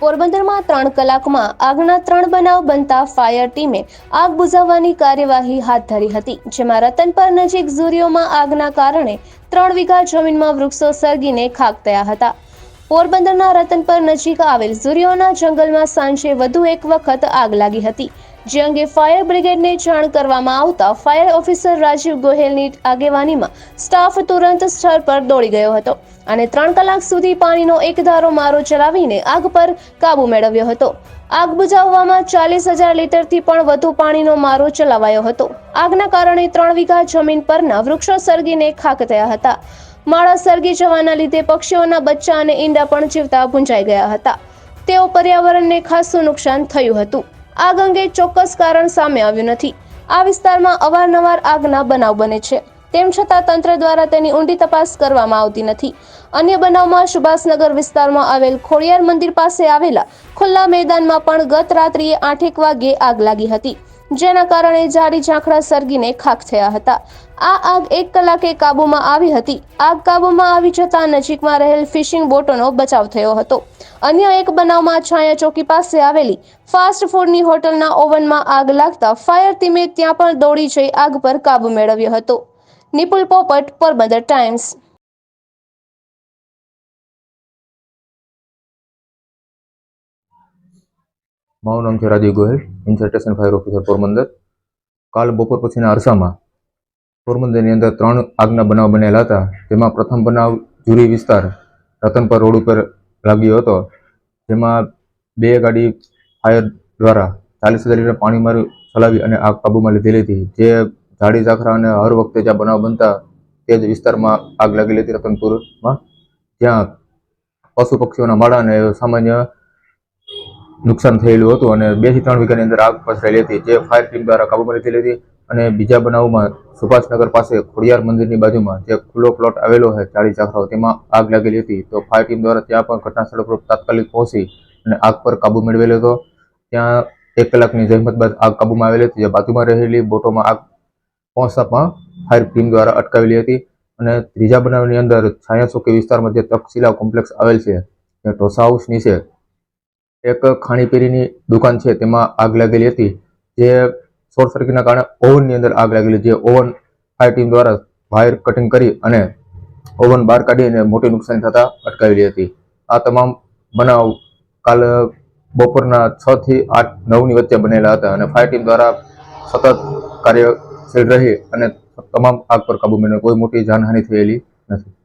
પોરબંદરમાં ત્રણ કલાકમાં આગના ત્રણ બનાવ બનતા ફાયર ટીમે આગ બુઝાવવાની કાર્યવાહી હાથ ધરી હતી, જેમાં રતનપર નજીક ઝુરીઓમાં આગના કારણે ત્રણ વીઘા જમીનમાં વૃક્ષો સળગીને ખાક થયા હતા. પોરબંદરના રતનપર નજીક આવેલ ઝુરીઓના જંગલમાં સાંજે વધુ એક વખત આગ લાગી હતી. જે અંગે ફાયર બ્રિગેડને જાણ કરવામાં આવતા ફાયર ઓફિસર રાજીવ ગોહેલની આગેવાનીમાં સ્ટાફ તુરંત સ્થળ પર દોડી ગયો હતો અને ત્રણ કલાક સુધી પાણીનો એક ધારો મારો ચલાવીને આગ પર કાબુ મેળવ્યો હતો. આગ બુઝાવવામાં ચાલીસ હજાર લીટરથી પણ વધુ પાણીનો મારો ચલાવાયો હતો. આગના કારણે ત્રણ વીઘા જમીન પરના વૃક્ષો સળગીને ખાક થયા હતા. માળા સળગી જવાના લીધે પક્ષીઓના બચ્ચા અને ઈંડા પણ જીવતા ભૂંજાઈ ગયા હતા. તેઓ પર્યાવરણને ખાસું નુકસાન થયું હતું. આગ અંગે ચોક્કસ કારણ સામે આવ્યું નથી. આ વિસ્તારમાં અવારનવાર આગના બનાવ બને છે. તેમ છતાં તંત્ર દ્વારા તેની ઊંડી તપાસ કરવામાં આવતી નથી. અન્ય બનાવમાં સુભાષનગર વિસ્તારમાં આવેલ ખોડિયાર મંદિર પાસે આવેલા ખુલ્લા મેદાનમાં પણ ગત રાત્રિએ આઠેક વાગ્યે આગ લાગી હતી. જેના કારણે જાડી ઝાંખરા સળગીને ખાક થયા હતા. આ આગ એક કલાકે કાબૂમાં આવી હતી. આગ કાબૂમાં આવી જતા નજીકમાં રહેલ ફિશિંગ બોટોનો બચાવ થયો હતો. અન્ય એક બનાવમાં છાયા ચોકી પાસે આવેલી ફાસ્ટ ફૂડની હોટલના ઓવનમાં આગ લાગતા ફાયર ટીમે ત્યાં પણ દોડી જઈ આગ પર કાબુ મેળવ્યો હતો. નિપુલ પોપટ, પોરબંદર ટાઈમ્સ. મારું નામ છે Rajiv Gohil in-charge fire officer Porbandar કાલ બપોર પછીના અરસામાં પોરબંદરની અંદર ત્રણ આગના બનાવ બનેલા હતા. જેમાં પ્રથમ બનાવ જુરી વિસ્તાર રતનપર રોડ ઉપર લાગ્યો હતો. જેમાં બે ગાડી ફાયર દ્વારા ચાલીસ હજાર લીટર પાણી મારી ચલાવી અને આગ કાબૂમાં લીધેલી હતી જે ઝાડી ઝાખરા અને હર વખતે જ્યાં બનાવ બનતા તે જ વિસ્તારમાં આગ લાગેલી હતી રતનપુરમાં. જ્યાં પશુ પક્ષીઓના માળા અને સામાન્ય નુકસાન થયેલું હતું અને બેથી ત્રણ વીઘાની અંદર આગ પસરાયેલી હતી. જે ફાયર ટીમ દ્વારા કાબૂમાં લીધેલી હતી અને બીજા બનાવમાં સુભાષનગર પાસે ખોડિયાર મંદિરની બાજુમાં જે ખુલ્લો પ્લોટ આવેલો છે ચાળી ચાખરાઓ તેમાં આગ લાગેલી હતી. તો ફાયર ટીમ દ્વારા ત્યાં પણ ઘટના સ્થળ પર તાત્કાલિક પહોંચી અને આગ પર કાબુ મેળવેલો હતો. ત્યાં એક કલાકની જહેમત બાદ આગ કાબૂમાં આવેલી હતી. જે બાજુમાં રહેલી બોટોમાં આગ પહોંચતા પણ ફાયર ટીમ દ્વારા અટકાવેલી હતી અને ત્રીજા બનાવની અંદર છાયા ચોકી વિસ્તારમાં જે તક્ષશિલા કોમ્પ્લેક્સ આવેલ છે, જે ઢોસા હાઉસ નીચે એક ખાણીપીણીની દુકાન છે, તેમાં આગ લાગેલી હતી, જે શોર્ટ સર્કિટના કારણે ઓવનની અંદર આગ લાગેલી, જે ઓવન ફાયર ટીમ દ્વારા વાયર કટિંગ કરી અને ઓવન બહાર કાઢીને મોટી નુકસાન થતા અટકાવેલી હતી. આ તમામ બનાવ કાલ બપોરના છ થી આઠ, નવની વચ્ચે બનેલા હતા અને ફાયર ટીમ દ્વારા સતત કાર્યશીલ રહી અને તમામ આગ પર કાબુ મેળવ્યો કોઈ મોટી જાનહાનિ થયેલી નથી.